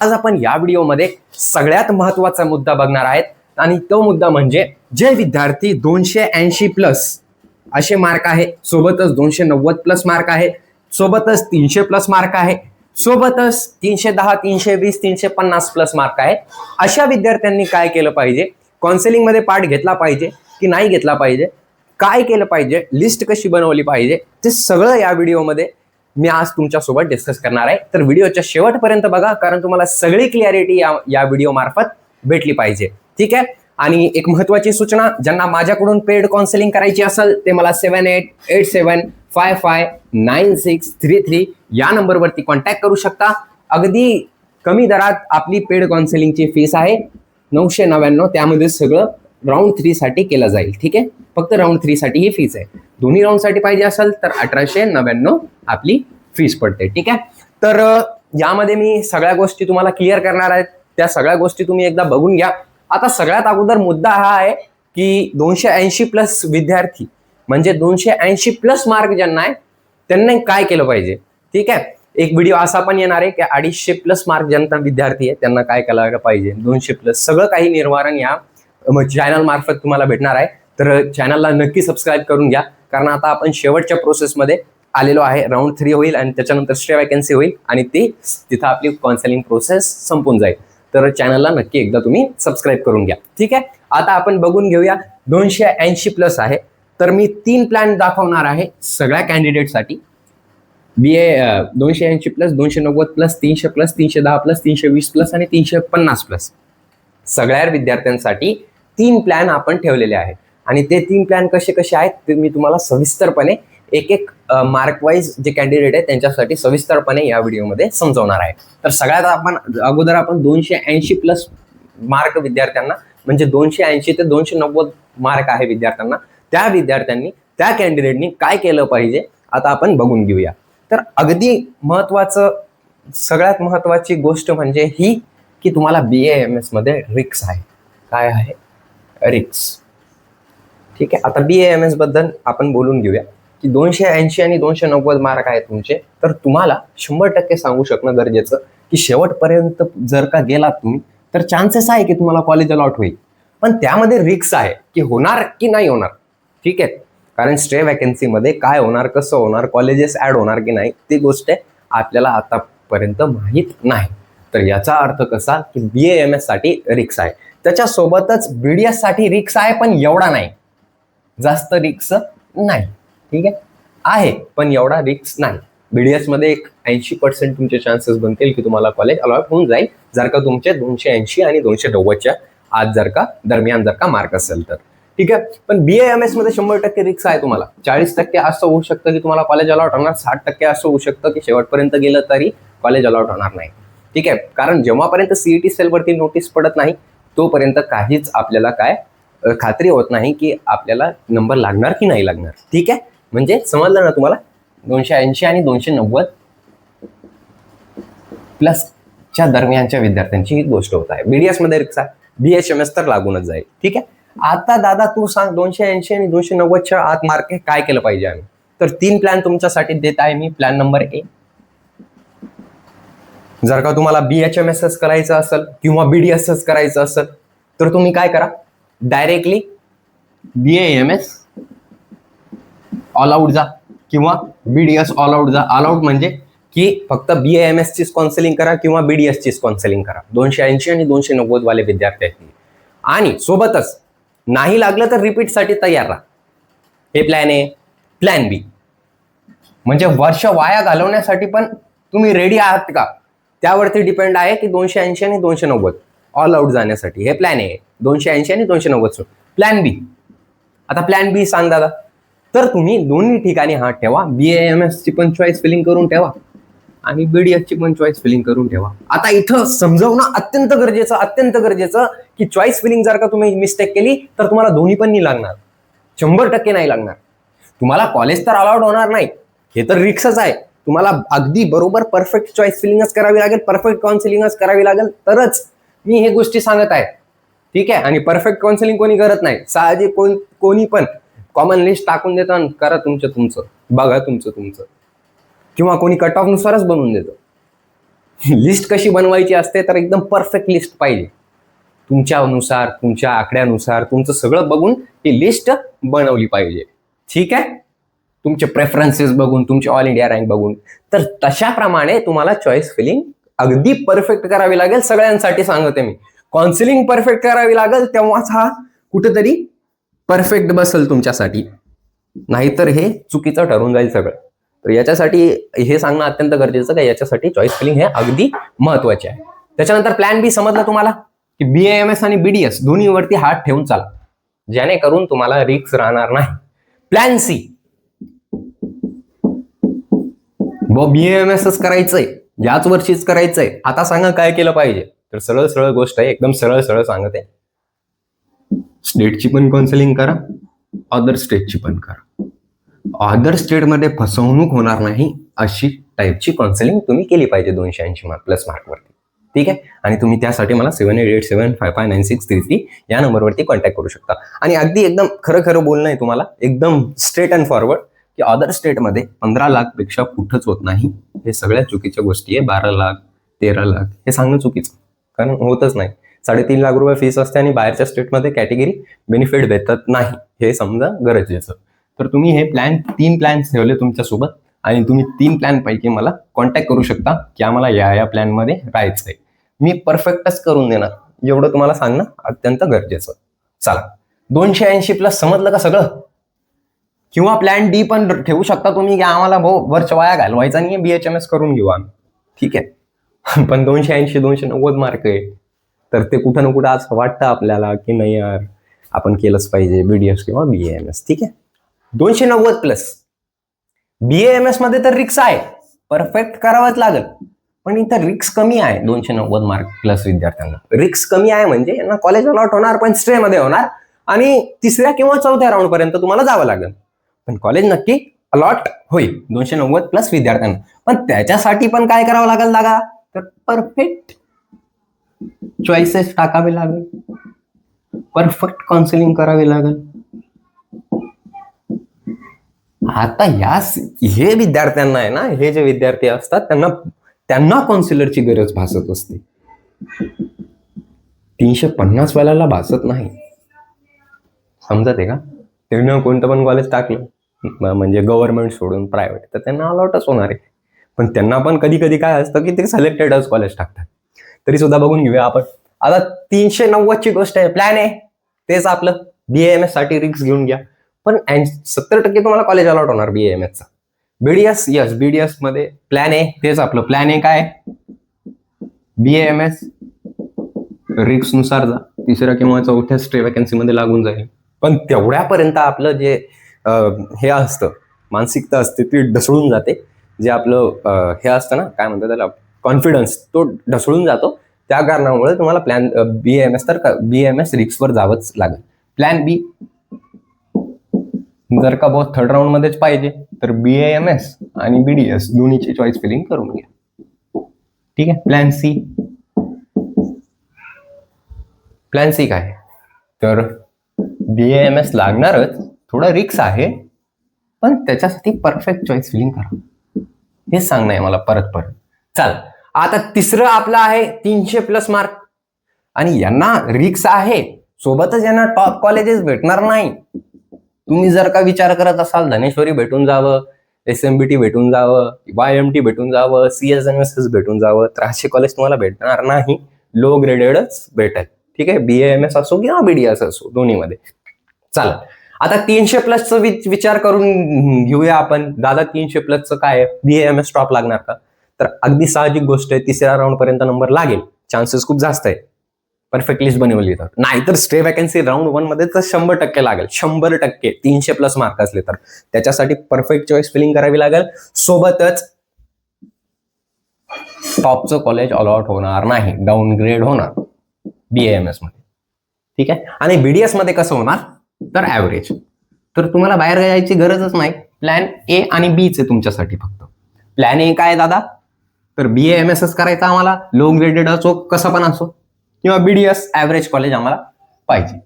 आज आपण या व्हिडिओमध्ये सगळ्यात महत्त्वाचा मुद्दा बघणार आहेत. आणि तो मुद्दा म्हणजे जे विद्यार्थी दोनशे ऐंशी प्लस असे मार्क आहे सोबतच दोनशे नव्वद प्लस मार्क आहे सोबतच तीनशे प्लस मार्क आहे सोबतच तीनशे दहा तीनशे वीस तीनशे पन्नास प्लस मार्क आहे. अशा विद्यार्थ्यांनी काय केलं पाहिजे? काउन्सिलिंग पाठ पार्ट घेतला पाहिजे की नाही घेतला पाहिजे? काय केलं पाहिजे? लिस्ट कशी बनवली पाहिजे? ते सगळं या व्हिडिओमध्ये मी आज तुमच्यासोबत डिस्कस करणार आहे. तर व्हिडिओच्या शेवटपर्यंत बघा कारण तुम्हाला सगळी क्लिअरिटी या या व्हिडिओ मार्फत भेटली पाहिजे. ठीक आहे? आणि एक महत्वाची सूचना ज्यांना माझ्याकडून पेड काउन्सिलिंग करायची असेल ते मला seven eight eight seven five five nine six three three या नंबरवरती कॉन्टॅक्ट करू शकता. अगदी कमी दरात आपली पेड काउन्सिलिंगची फीस आहे. नऊशे नव्याण्णव त्यामध्ये सगळं राऊंड थ्रीसाठी केलं जाईल. ठीक आहे? फक्त राऊंड थ्रीसाठी ही फीस आहे. दोन्ही राऊंडसाठी पाहिजे असेल तर अठराशे नव्याण्णव आपली फीस पडते ठीक आहे? तर यामध्ये मी सगळ्या गोष्टी तुम्हाला क्लिअर करणार आहेत त्या सगळ्या गोष्टी तुम्ही एकदा बघून घ्या. आता सगळ्यात अगोदर मुद्दा हा आहे की दोनशे ऐंशी प्लस विद्यार्थी म्हणजे दोनशे ऐंशी प्लस मार्क ज्यांना आहे त्यांनी काय केलं पाहिजे? ठीक आहे? एक व्हिडिओ असा पण येणार आहे की अडीचशे प्लस मार्क ज्यांना विद्यार्थी आहे त्यांना काय करायला पाहिजे? दोनशे प्लस सगळं काही निर्वारण या चॅनल मार्फत तुम्हाला भेटणार आहे. तर चॅनलला नक्की सबस्क्राईब करून घ्या. कारण आता आपण शेवटच्या प्रोसेसमध्ये आलेलो आहे. राऊंड थ्री होईल आणि त्याच्यानंतर स्टे वॅकन्सी होईल आणि ती तिथं आपली काउन्सिलिंग प्रोसेस संपून जाईल. तर चॅनलला नक्की एकदा तुम्ही सबस्क्राईब करून घ्या. ठीक आहे? आता आपण बघून घेऊया. दोनशे ऐंशी प्लस आहे. तर मी तीन प्लॅन दाखवणार आहे सगळ्या कॅन्डिडेटसाठी बी ए दोनशे ऐंशी प्लस दोनशे नव्वद प्लस तीनशे प्लस तीनशे दहा प्लस तीनशे वीस प्लस आणि तीनशे पन्नास प्लस सगळ्या विद्यार्थ्यांसाठी तीन प्लॅन आपण ठेवलेले आहेत. आणि ते तीन प्लॅन कसे कसे आहेत ते मी तुम्हाला सविस्तरपणे एक एक मार्कवाईज जे कॅन्डिडेट आहेत त्यांच्यासाठी सविस्तरपणे या व्हिडिओमध्ये समजवणार आहे. तर सगळ्यात आपण अगोदर आपण दोनशे ऐंशी प्लस मार्क विद्यार्थ्यांना म्हणजे दोनशे ऐंशी ते दोनशे नव्वद मार्क आहे विद्यार्थ्यांना त्या विद्यार्थ्यांनी त्या कॅन्डिडेटनी काय केलं पाहिजे आता आपण बघून घेऊया. तर अगदी महत्वाचं सगळ्यात महत्वाची गोष्ट म्हणजे ही की तुम्हाला बी एम एसमध्ये रिक्स आहे. काय आहे? रिक्स. ठीक आहे? आता बी एम एसबद्दल आपण बोलून घेऊया की दोनशे ऐंशी आणि दोनशे नव्वद मार्क आहेत तुमचे. तर तुम्हाला शंभर टक्के सांगू शकणं गरजेचं की शेवटपर्यंत जर का गेलात तुम्ही तर चान्सेस आहे की तुम्हाला कॉलेज अलॉट होईल. पण त्यामध्ये रिक्स आहे की होणार की नाही होणार. ठीक आहे? कारण स्टे वॅकन्सीमध्ये काय होणार कसं होणार कॉलेजेस ऍड होणार की नाही ती गोष्ट आपल्याला आतापर्यंत माहीत नाही. तर याचा अर्थ कसा की बी एम एससाठी रिक्स आहे. त्याच्यासोबतच बी डी एससाठी रिक्स आहे पण एवढा नाही. जास्त रिक्स नाही. ठीक आहे? आहे पण एवढा रिक्स नाही. बीडीएसमध्ये एक ऐंशी पर्सेंट तुमचे चान्सेस बनतील की तुम्हाला कॉलेज अलॉट होऊन जाईल. जर का तुमचे दोनशे ऐंशी आणि दोनशे नव्वदच्या आज जर का दरम्यान जर का मार्क असेल तर. ठीक आहे? पण बी एम एसमध्ये शंभर टक्के रिक्स आहे तुम्हाला. चाळीस टक्के असं होऊ शकतं की तुम्हाला कॉलेज अलॉट होणार. साठ टक्के असं होऊ शकतं की शेवटपर्यंत गेलं तरी कॉलेज अलॉट होणार नाही. ठीक आहे? कारण जेव्हापर्यंत सीईटी सेलवरती नोटीस पडत नाही तोपर्यंत काहीच आपल्याला काय खात्री होत नाही की आपल्याला नंबर लागणार की नाही लागणार. ठीक आहे? म्हणजे समजलं ना तुम्हाला? दोनशे ऐंशी आणि दोनशे नव्वद प्लसच्या दरम्यानच्या विद्यार्थ्यांची ही गोष्ट होत आहे. बीडीएसमध्ये रिक्षा बी एच एम एस तर लागूनच जाईल. ठीक आहे? आता दादा तू सांग दोनशे ऐंशी आणि दोनशे नव्वदच्या आत मार्क काय केलं पाहिजे आम्ही? तर तीन प्लॅन तुमच्यासाठी देत आहे मी प्लॅन नंबर ए जर का तुम्हाला B H M S S करायचं असेल किंवा बी डी एस एस करायचं असेल तर तुम्ही काय करा? Directly B M S all out जा. किंवा B D S all out all. Out out म्हणजे की फक्त बी एम एस चीच काउन्सिलिंग करा किंवा बी डी चीच काउन्सिलिंग करा. दोनशे ऐंशी आणि दोनशे नव्वद वाले विद्यार्थ्यांनी आणि सोबतच नाही लागलं तर रिपीटसाठी तयार राहा. हे प्लॅन आहे प्लॅन बी म्हणजे वर्ष वाया घालवण्यासाठी पण तुम्ही रेडी आहात का? त्यावरती डिपेंड आहे की दोनशे ऐंशी आणि दोनशे नव्वद. ऑल आउट जाण्यासाठी. हे प्लॅन आहे. दोनशे ऐंशी आणि दोनशे नव्वद प्लॅन बी आता प्लॅन बी सांग दादा. तर तुम्ही दोन्ही ठिकाणी हा ठेवा. बी एम एस ची पण चॉईस फिलिंग करून ठेवा. आणि बीडीएस ची पण चॉईस फिलिंग करून ठेवा. आता इथं समजवणं अत्यंत गरजेचं अत्यंत गरजेचं की चॉईस फिलिंग जर का तुम्ही मिस्टेक केली तर तुम्हाला दोन्ही पण नाही लागणार. शंभर टक्के नाही लागणार. तुम्हाला कॉलेज तर अलाउड होणार नाही. हे तर रिक्सच आहे. तुम्हाला अगदी बरोबर परफेक्ट चॉईस फिलिंगच करावी लागेल परफेक्ट काउन्सिलिंगच करावी लागेल तरच. मी हे गोष्टी सांगत आहे. ठीक आहे? आणि परफेक्ट काउन्सिलिंग कोणी करत नाही. साहजिक कोण कोणी पण कॉमन लिस्ट टाकून देतो आणि करा तुमचं तुमचं. बघा तुमचं तुमचं. किंवा कोणी कट ऑफनुसारच बनवून देतं. लिस्ट कशी बनवायची असते तर एकदम परफेक्ट लिस्ट पाहिजे. तुमच्यानुसार तुमच्या आकड्यानुसार तुमचं सगळं बघून ही लिस्ट बनवली पाहिजे. ठीक आहे? तुमचे प्रेफरन्सेस बघून तुमचे ऑल इंडिया रँक बघून. तर तशाप्रमाणे तुम्हाला चॉईस फिलिंग अगदी परफेक्ट करावी लागेल सगळ्यांसाठी सांगते मी. काउन्सिलिंग परफेक्ट करावी लागेल तेव्हाच हा कुठेतरी परफेक्ट बसेल तुमच्यासाठी. नाहीतर हे चुकीचं ठरून जाईल सगळं. तर याच्यासाठी हे सांगणं अत्यंत गरजेचं का याच्यासाठी चॉईस फिलिंग हे अगदी महत्त्वाचे आहे. त्याच्यानंतर प्लॅन बी समजलं तुम्हाला? की बी एम एस आणि बीडीएस दोन्हीवरती हात ठेवून चाला. जेणेकरून तुम्हाला रिक्स राहणार नाही. प्लॅन सी बी एम करायचंय. याच वर्षीच करायचंय. आता सांगा काय केलं पाहिजे? तर सरळ सरळ गोष्ट आहे एकदम सरळ सरळ सांगत. आहे स्टेटची पण काउन्सिलिंग करा अदर स्टेटची पण करा. अदर स्टेटमध्ये फसवणूक होणार नाही अशी टाईपची काउन्सिलिंग तुम्ही केली पाहिजे दोनशे ऐंशी मार्क प्लस मार्कवरती ठीक आहे? आणि तुम्ही त्यासाठी मला seven eight eight seven five five nine six three three या नंबरवरती कॉन्टॅक्ट करू शकता. आणि अगदी एकदम खरं खरं बोलणं आहे तुम्हाला एकदम स्ट्रेट अँड फॉरवर्ड की अदर स्टेटमध्ये पंधरा लाखपेक्षा कुठंच होत नाही. हे सगळ्या चुकीच्या गोष्टी आहे. बारा लाख तेरा लाख हे सांगणं चुकीचं. कारण होतच नाही. साडेतीन लाख रुपये फीस असते आणि बाहेरच्या स्टेटमध्ये कॅटेगरी बेनिफिट भेटत नाही. हे समजा गरजेचं. तर तुम्ही हे प्लॅन तीन प्लॅन्स ठेवले तुमच्यासोबत आणि तुम्ही तीन प्लॅनपैकी मला कॉन्टॅक्ट करू शकता की आम्हाला या या प्लॅनमध्ये राहायचं आहे मी परफेक्टच करून देणार. एवढं तुम्हाला सांगणं अत्यंत गरजेचं. चला. दोनशे ऐंशी प्लस समजलं का सगळं? किंवा प्लॅन डी पण ठेवू शकता तुम्ही की आम्हाला भाऊ वर्ष वाया घालवायचा नाही बी एच एम एस करून घेऊ आम्ही. ठीक आहे. पण दोनशे ऐंशी दोनशे नव्वद मार्क आहे. तर ते कुठं ना कुठं असं वाटतं आपल्याला की नाही यार आपण केलंच पाहिजे बी डी एस किंवा बी एम एस ठीक आहे? दोनशे नव्वद प्लस बी एम एसमध्ये तर रिक्स आहे. परफेक्ट करावंच लागेल. पण इथं रिक्स कमी आहे दोनशे नव्वद मार्क प्लस विद्यार्थ्यांना. रिक्स कमी आहे म्हणजे यांना कॉलेज अलॉट होणार पण स्ट्रे मध्ये होणार. आणि तिसऱ्या किंवा चौथ्या राऊंड पर्यंत तुम्हाला जावं लागेल. पण कॉलेज नक्की अलॉट होईल. दोनशे नव्वद प्लस विद्यार्थ्यांना. पण त्याच्यासाठी पण काय करावं लागेल दादा? तर परफेक्ट चॉईसेस टाकावे लागेल. परफेक्ट काउन्सिलिंग करावे लागेल. आता या हे विद्यार्थ्यांना आहे ना हे जे विद्यार्थी असतात त्यांना त्यांना काउन्सिलरची गरज भासत असते. तीनशे पन्नास वेळाला भासत नाही. समजत आहे का? त्यांना कोणतं पण कॉलेज टाकलं. म्हणजे गव्हर्नमेंट सोडून प्रायव्हेट तर त्यांना अलॉटच होणार आहे. पण त्यांना पण कधी कधी काय असतं की ते सिलेक्टेडच कॉलेज टाकतात. तरी सुद्धा बघून घेऊया आपण. आता तीनशे नव्वदची गोष्ट आहे. प्लॅन आहे. तेच आपलं. बी एम एससाठी रिक्स घेऊन घ्या. पण सत्तर टक्के तुम्हाला कॉलेज अलॉट होणार बी एम एसचा बीडीएस यस बीडीएसमध्ये प्लॅन आहे. तेच आपलं प्लॅन आहे काय? बी एम एस रिक्सनुसार जा. तिसऱ्या किंवा चौथ्या स्टे वॅकन्सी मध्ये लागून जाईल. पण तेवढ्यापर्यंत आपलं जे हे असतं. मानसिकता असते ती ढसळून जाते. जे आपलं हे असतं ना काय म्हणतात त्याला कॉन्फिडन्स तो ढसळून जातो. त्या कारणामुळे तुम्हाला प्लॅन बी एम एस तर बी एम एस रिक्सवर जावंच लागेल. प्लॅन बी जर का बहुत थर्ड राऊंड मध्येच पाहिजे तर बी एम एस आणि बी डी एस दोन्हीची चॉईस फिलिंग करून घ्या. ठीक आहे? प्लॅन सी प्लॅन सी काय? तर बी एम एस लागणारच थोडं रिक्स आहे पण त्याच्यासाठी परफेक्ट चॉईस फिलिंग करा. हे सांगणं आहे मला परत परत. चाल आता तिसरं आपलं आहे तीनशे प्लस मार्क आणि यांना रिक्स आहे सोबतच यांना टॉप कॉलेजेस भेटणार नाही. तुम्ही जर का विचार करत असाल धनेश्वरी भेटून जावं एस एम बी टी भेटून जावं वाय एम टी भेटून जावं C S M S S भेटून जावं तर असे कॉलेज तुम्हाला भेटणार नाही. लो ग्रेडेडच भेटेल. ठीक आहे? बी एम एस असो किंवा बी डी एस असो दोन्हीमध्ये. चालेल आता तीनशे प्लसचं विचार करून घेऊया आपण. दादा तीनशे प्लसचं काय बी एम एस टॉप लागणार का? तर अगदी साहजिक गोष्ट आहे तिसऱ्या राऊंड पर्यंत नंबर लागेल. चान्सेस खूप जास्त आहे. परफेक्ट लिस्ट बनवली तर. नाहीतर स्टे वॅकन्सी राऊंड वनमध्ये तर शंभर टक्के लागेल. शंभर टक्के. तीनशे प्लस मार्क असले तर. त्याच्यासाठी परफेक्ट चॉईस फिलिंग करावी लागेल. सोबतच टॉपचं कॉलेज अलॉट होणार नाही. डाऊनग्रेड होणार. बीएएमएसमध्ये. ठीक आहे? आणि बीडीएसमध्ये कसं होणार? तर ॲव्हरेज तर तुम्हाला बाहेर जायची गरजच नाही. प्लॅन ए आणि बीच आहे तुमच्यासाठी फक्त. प्लॅन ए काय दादा? तर बी एम एस एस करायचा आम्हाला. लो ग्रेडेड असो कसं पण असो. किंवा बीडीएस ॲव्हरेज कॉलेज आम्हाला पाहिजे.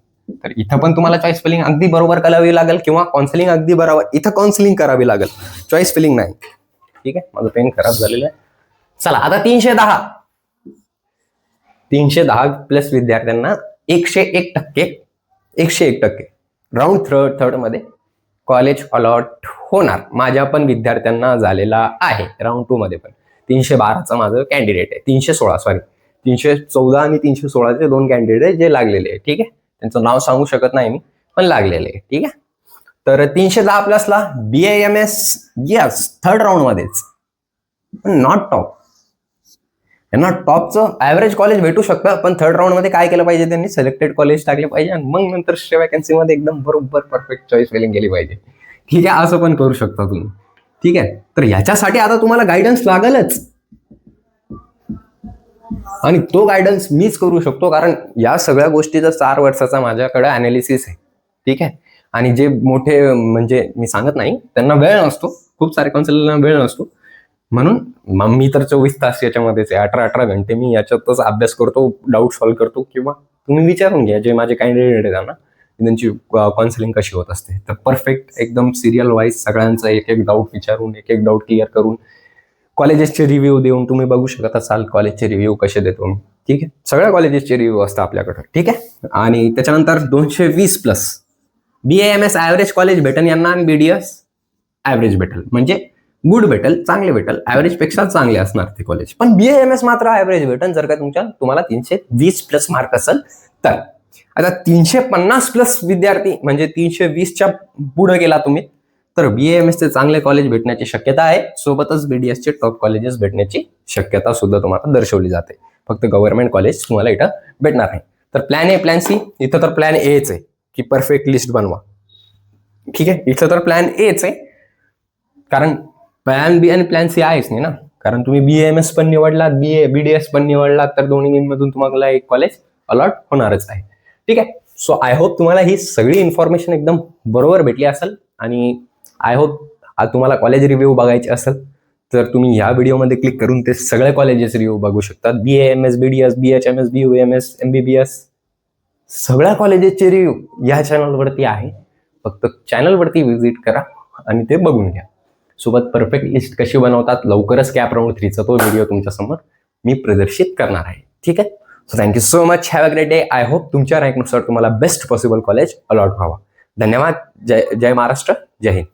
तर इथं पण तुम्हाला चॉईस फिलिंग अगदी बरोबर करावी लागेल किंवा काउन्सिलिंग अगदी बरोबर. इथं काउन्सिलिंग करावी लागेल. चॉईस फिलिंग नाही. ठीक आहे? माझं पेन खराब झालेलं आहे. चला आता तीनशे दहा. तीनशे दहा प्लस विद्यार्थ्यांना एकशे एक टक्के एकशे एक टक्के. राऊंड थर्ड थर्डमध्ये कॉलेज अलॉट होणार. माझ्या पण विद्यार्थ्यांना झालेला आहे. राऊंड टू मध्ये पण. तीनशे बाराचं माझं कॅन्डिडेट आहे. तीनशे सोळा सॉरी तीनशे चौदा आणि तीनशे सोळाचे दोन कॅन्डिडेट जे लागलेले आहे ठीक आहे? त्यांचं नाव सांगू शकत नाही मी पण लागलेले आहे ठीक आहे? तर तीनशे दहा प्लसला B M S yes third round मध्येच. नॉट टॉप यांना टॉपचं ऍव्हरेज कॉलेज भेटू शकतं पण थर्ड राऊंडमध्ये काय केलं पाहिजे त्यांनी? सिलेक्टेड कॉलेज टाकले पाहिजे आणि मग नंतर वॅकन्सी मध्ये एकदम बरोबर परफेक्ट चॉईस फिलिंग केली पाहिजे. ठीक आहे असं पण करू शकता तुम्ही. ठीक आहे तर ह्याच्यासाठी आता तुम्हाला गायडन्स लागलच. आणि तो गायडन्स मीच करू शकतो कारण या सगळ्या गोष्टीचा चार वर्षाचा माझ्याकडे अनालिसिस आहे. ठीक आहे? आणि जे मोठे म्हणजे मी सांगत नाही त्यांना वेळ नसतो. खूप सारे काउन्सिलरना वेळ नसतो. म्हणून मग मी तर चोवीस तास याच्यामध्येच आहे. अठरा अठरा घंटे मी याच्यातच अभ्यास करतो डाऊट सॉल्व्ह करतो किंवा तुम्ही विचारून घ्या जे माझे कॅन्डिडेट आहेत ना त्यांची काउन्सिलिंग कशी होत असते. तर परफेक्ट एकदम सिरियल वाईज सगळ्यांचा एक एक डाऊट विचारून एक एक डाऊट क्लिअर करून कॉलेजेसचे रिव्ह्यू देऊन तुम्ही बघू शकत असाल कॉलेजचे रिव्ह्यू कसे देतो मी. ठीक आहे? सगळ्या कॉलेजेसचे रिव्ह्यू असतात आपल्याकडं. ठीक आहे? आणि त्याच्यानंतर दोनशे वीस plus B M S average college भेटेल यांना आणि बी डी एस ॲव्हरेज भेटेल. म्हणजे गुड भेटेल चांगले भेटेल. ॲव्हरेजपेक्षा चांगले असणार ते कॉलेज पण बी एम एस मात्र ॲव्हरेज भेटेल. जर का तुमच्या तुम्हाला तीनशे वीस प्लस मार्क असेल तर. आता तीनशे पन्नास प्लस विद्यार्थी म्हणजे तीनशे वीसच्या पुढे गेला तुम्ही तर बी एम एसचे चांगले कॉलेज भेटण्याची शक्यता आहे. सोबतच बी डी एसचे टॉप कॉलेजेस भेटण्याची शक्यता सुद्धा तुम्हाला दर्शवली जाते. फक्त गव्हर्नमेंट कॉलेज तुम्हाला इथं भेटणार नाही. तर प्लॅन ए प्लॅन सी इथं तर प्लॅन एच आहे. की परफेक्ट लिस्ट बनवा. ठीक आहे? इथं तर प्लॅन एच आहे. कारण प्लॅन बी आणि प्लॅन सी आहेच नाही ना? कारण तुम्ही बी एम एस पण निवडलात बी ए बी डी एस पण निवडलात तर दोन्हीमधून तुम्हाला एक कॉलेज अलॉट होणारच आहे. ठीक आहे? सो आय होप तुम्हाला ही सगळी इन्फॉर्मेशन एकदम बरोबर भेटली असेल आणि आय होप तुम्हाला कॉलेज रिव्ह्यू बघायचे असेल तर तुम्ही ह्या व्हिडिओमध्ये क्लिक करून ते सगळे कॉलेजेस रिव्ह्यू बघू शकतात. B M S B D S B H M S B U M S M B B S सगळ्या कॉलेजेसचे रिव्ह्यू या चॅनलवरती आहे. फक्त चॅनलवरती व्हिजिट करा आणि ते बघून घ्या. सोबत परफेक्ट लिस्ट कशी बनवतात लवकरच कॅप राऊंड थ्रीचा तो व्हिडिओ तुमच्यासमोर मी प्रदर्शित करणार आहे. ठीक आहे? So thank you so much have a great day I hope तुमच्या रँकनुसार तुम्हाला बेस्ट पॉसिबल कॉलेज अलॉट व्हावा. धन्यवाद. जय जय महाराष्ट्र. जय हिंद.